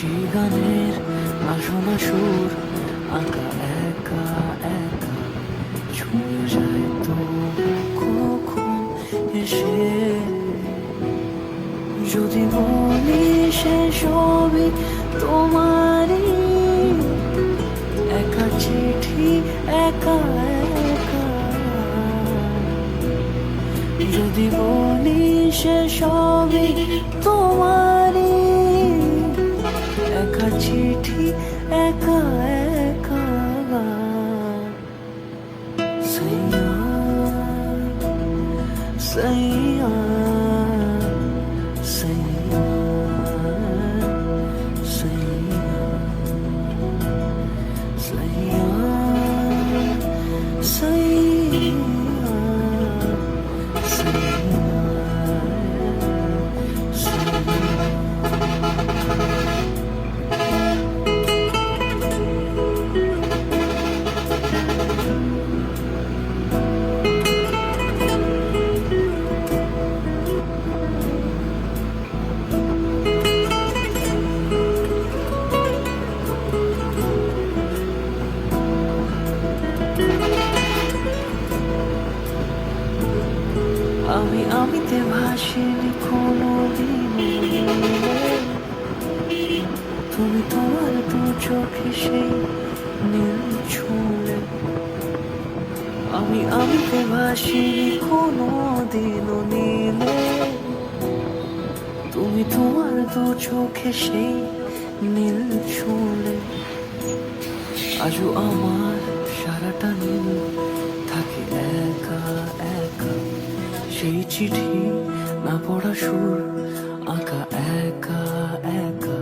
সেই গানের একা একা। ছুঁয়ে যায় তো কখন এসে? যদি বলি সে সবই তোমারই, একা চিঠি, একা একা। যদি বলি সে সবই তোমারই চিঠি একা একা সাইয়া সাইয়া সাইয়া সাইয়া সাইয়া সাইয়া আমি আমিতে ভাসিনি কোনো তুমি তোমার দু চোখে সেই নীল ছুঁলে। আমি আমিতে ভাসিনি কোনো দিনও নীলে। তুমি তোমার দু চোখে সেই নীল ছুঁলে। আজও আমার সারাটা নীল সেই চিঠি না পড়া সুর আঁকা একা একা।